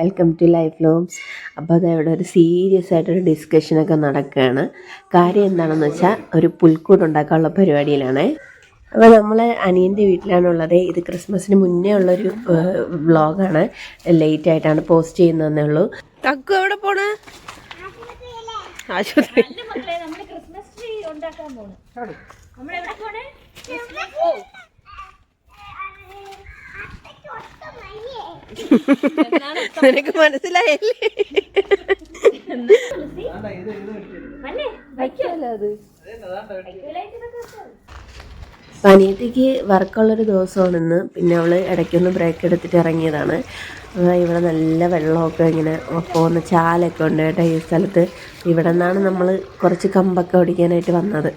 Welcome to life ലോംസ് അപ്പോൾ അത് ഇവിടെ ഒരു സീരിയസ് ആയിട്ടൊരു ഡിസ്കഷനൊക്കെ നടക്കുകയാണ്. കാര്യം എന്താണെന്ന് വെച്ചാൽ ഒരു പുൽക്കൂട് ഉണ്ടാക്കാനുള്ള പരിപാടിയിലാണ്. അപ്പോൾ നമ്മൾ അനിയന്റെ വീട്ടിലാണുള്ളത് ഇത് ക്രിസ്മസിന് മുന്നേ ഉള്ളൊരു വ്ളോഗാണ്. ലേറ്റ് ആയിട്ടാണ് പോസ്റ്റ് ചെയ്യുന്നതെന്നേ ഉള്ളൂ. തക്കു എവിടെ പോണ്? ആശുപത്രി. ക്രിസ്മസ് ട്രീ ഉണ്ടാക്കാൻ പോണേ? നിനക്ക് മനസ്സിലായല്ലേ? അനിയത്തിക്ക് വർക്കുള്ളൊരു ദിവസമാണ് ഇന്ന് പിന്നെ അവൾ ഇടയ്ക്കൊന്ന് ബ്രേക്ക് എടുത്തിട്ട് ഇറങ്ങിയതാണ്. ഇവിടെ നല്ല വെള്ളമൊക്കെ ഇങ്ങനെ പോകുന്ന ചാലൊക്കെ ഉണ്ട് കേട്ടോ ഈ സ്ഥലത്ത്. ഇവിടെ നിന്നാണ് നമ്മൾ കുറച്ച് കമ്പൊക്കെ ഓടിക്കാനായിട്ട് വന്നത്.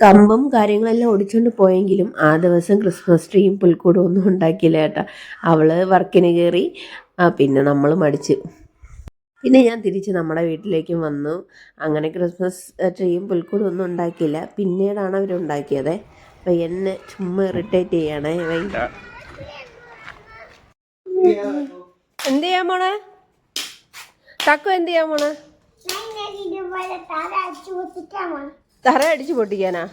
കമ്പും കാര്യങ്ങളെല്ലാം ഓടിച്ചുകൊണ്ട് പോയെങ്കിലും ആ ദിവസം ക്രിസ്മസ് ട്രീയും പുൽക്കൂടും ഒന്നും ഉണ്ടാക്കിയില്ല കേട്ടോ. അവൾ വർക്കിന് കയറി പിന്നെ നമ്മൾ മടിച്ച്. പിന്നെ ഞാൻ തിരിച്ച് നമ്മുടെ വീട്ടിലേക്കും വന്നു. അങ്ങനെ ക്രിസ്മസ് ട്രീയും പുൽക്കൂടും ഒന്നും ഉണ്ടാക്കിയില്ല. പിന്നീടാണ് അവരുണ്ടാക്കിയത് അപ്പം എന്നെ ചുമ്മാ ഇറിറ്റേറ്റ് ചെയ്യണേ. ഭയങ്കര എന്ത് ചെയ്യാൻ മോളെ? തക്കു എന്ത് ചെയ്യാൻ മോളെ. തറ അടിച്ച് പൊട്ടിക്കാനാ.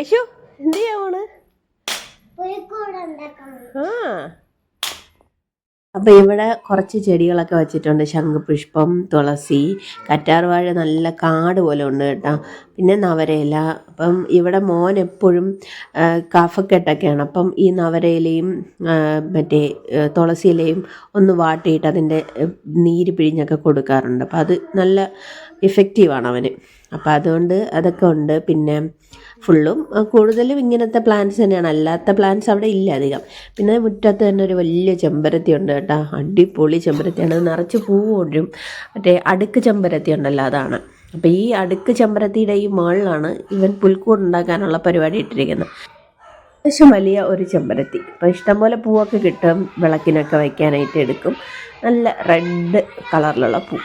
ഐഷു എന്ത് ചെയ്യാവണ് ആ. അപ്പോൾ ഇവിടെ കുറച്ച് ചെടികളൊക്കെ വെച്ചിട്ടുണ്ട്. ശംഖുപുഷ്പം തുളസി കറ്റാർവാഴ നല്ല കാട് പോലെ ഉണ്ട് കേട്ടോ. പിന്നെ നവരയില. അപ്പം ഇവിടെ മോൻ എപ്പോഴും കഫക്കെട്ടൊക്കെയാണ്. അപ്പം ഈ നവരയിലയും മറ്റേ തുളസിയിലയും ഒന്ന് വാട്ടിയിട്ട് അതിന്റെ നീര് പിഴിഞ്ഞൊക്കെ കൊടുക്കാറുണ്ട്. അപ്പം അത് നല്ല ഇഫക്റ്റീവാണ് അവന്. അപ്പോൾ അതുകൊണ്ട് അതൊക്കെ ഉണ്ട്. പിന്നെ ഫുള്ളും കൂടുതലും ഇങ്ങനത്തെ പ്ലാന്റ്സ് തന്നെയാണ്. അല്ലാത്ത പ്ലാന്റ്സ് അവിടെ ഇല്ല അധികം. പിന്നെ മുറ്റത്ത് തന്നെ ഒരു വലിയ ചെമ്പരത്തി ഉണ്ട് കേട്ടോ. അടിപൊളി ചെമ്പരത്തിയാണ്. അത് നിറച്ച് പൂവ് കൊണ്ടും മറ്റേ അടുക്ക് ചെമ്പരത്തി ഉണ്ടല്ലോ അതാണ്. അപ്പോൾ ഈ അടുക്ക് ചെമ്പരത്തിയുടെ ഈ മുകളിലാണ് ഇവൻ പുൽക്കൂട് ഉണ്ടാക്കാനുള്ള പരിപാടി ഇട്ടിരിക്കുന്നത്. അത്യാവശ്യം വലിയ ഒരു ചെമ്പരത്തി. അപ്പോൾ ഇഷ്ടംപോലെ പൂവൊക്കെ കിട്ടും. വിളക്കിനൊക്കെ വയ്ക്കാനായിട്ട് എടുക്കും. നല്ല റെഡ് കളറിലുള്ള പൂ.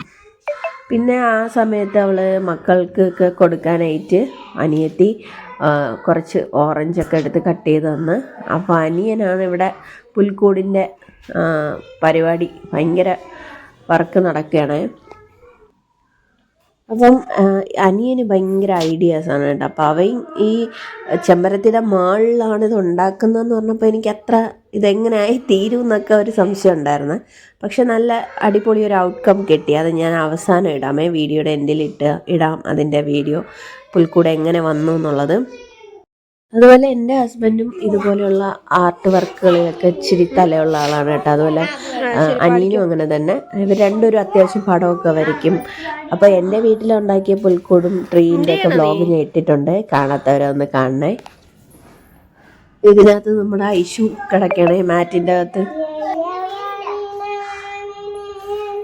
പിന്നെ ആ സമയത്ത് അവൾ മക്കൾക്കൊക്കെ കൊടുക്കാനായിട്ട് അനിയത്തി കുറച്ച് ഓറഞ്ചൊക്കെ എടുത്ത് കട്ട് ചെയ്ത് തന്ന്. അപ്പോൾ അനിയനാണ് ഇവിടെ പുൽക്കൂടിന്റെ പരിപാടി ഭയങ്കര വർക്ക് നടക്കുകയാണ്. അപ്പം അനിയന് ഭയങ്കര ഐഡിയാസാണ് കേട്ടോ. അപ്പോൾ അവൻ ഈ ചെമ്പരത്തിയുടെ മാളിലാണ് ഇത് ഉണ്ടാക്കുന്നതെന്ന് പറഞ്ഞപ്പോൾ എനിക്ക് അത്ര ഇതെങ്ങനെയായി തീരും എന്നൊക്കെ ഒരു സംശയം ഉണ്ടായിരുന്നു. പക്ഷെ നല്ല അടിപൊളി ഒരു ഔട്ട്കം കിട്ടി. അത് ഞാൻ അവസാനം ഇടാമേ വീഡിയോയുടെ എൻഡിൽ ഇട്ട് ഇടാം അതിന്റെ വീഡിയോ പുൽക്കൂടെ എങ്ങനെ വന്നു എന്നുള്ളത്. അതുപോലെ എന്റെ ഹസ്ബൻഡും ഇതുപോലെയുള്ള ആർട്ട് വർക്കുകളിലൊക്കെ ഇച്ചിരി തലയുള്ള ആളാണ് കേട്ടോ. അതുപോലെ അനിയനും അങ്ങനെ തന്നെ. ഇവർ രണ്ടുപേരും അത്യാവശ്യം പടമൊക്കെ വരയ്ക്കും. അപ്പോൾ എന്റെ വീട്ടിലുണ്ടാക്കിയ പുൽക്കൂടും ട്രീന്റെ ഒക്കെ വ്ലോഗ് ഞാൻ ഇട്ടിട്ടുണ്ട്. കാണാത്തവരൊന്ന് കാണണേ. ഇതിനകത്ത് നമ്മുടെ ഐഷു കിടക്കണേ മാറ്റിന്റെ അകത്ത്.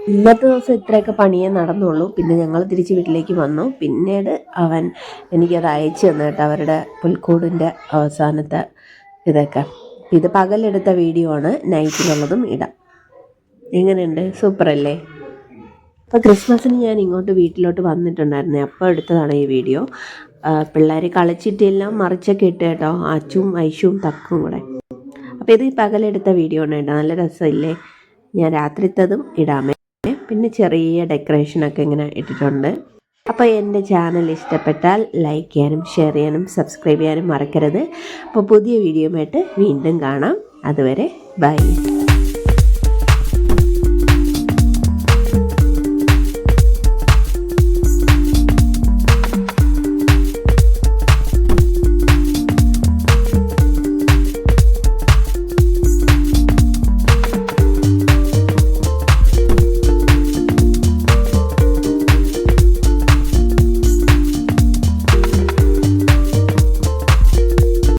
ഇന്നത്തെ ദിവസം ഇത്രയൊക്കെ പണിയേ നടന്നുള്ളൂ. പിന്നെ ഞങ്ങൾ തിരിച്ച് വീട്ടിലേക്ക് വന്നു. പിന്നീട് അവൻ എനിക്കത് അയച്ചു തന്നു കേട്ടോ അവരുടെ പുൽക്കൂടിന്റെ അവസാനത്തെ ഇതൊക്കെ. ഇത് പകലെടുത്ത വീഡിയോ ആണ്. നൈറ്റിനുള്ളതും ഇടാം. എങ്ങനെയുണ്ട്? സൂപ്പറല്ലേ? അപ്പോൾ ക്രിസ്മസിന് ഞാൻ ഇങ്ങോട്ട് വീട്ടിലോട്ട് വന്നിട്ടുണ്ടായിരുന്നു. അപ്പോൾ എടുത്തതാണ് ഈ വീഡിയോ. പിള്ളേർ കളിച്ചിട്ടെല്ലാം മറിച്ചൊക്കെ ഇട്ട് കേട്ടോ അച്ചും ഐഷും തക്കും കൂടെ. അപ്പോൾ ഇത് പകലെടുത്ത വീഡിയോ ആണ് കേട്ടോ. നല്ല രസമില്ലേ? ഞാൻ രാത്രിത്തതും ഇടാമേ. പിന്നെ ചെറിയ ഡെക്കറേഷനൊക്കെ ഇങ്ങനെ ഇട്ടിട്ടുണ്ട്. അപ്പോൾ എന്റെ ചാനൽ ഇഷ്ടപ്പെട്ടാൽ ലൈക്ക് ചെയ്യാനും ഷെയർ ചെയ്യാനും സബ്സ്ക്രൈബ് ചെയ്യാനും മറക്കരുത്. അപ്പോൾ പുതിയ വീഡിയോയുമായിട്ട് വീണ്ടും കാണാം. അതുവരെ ബൈ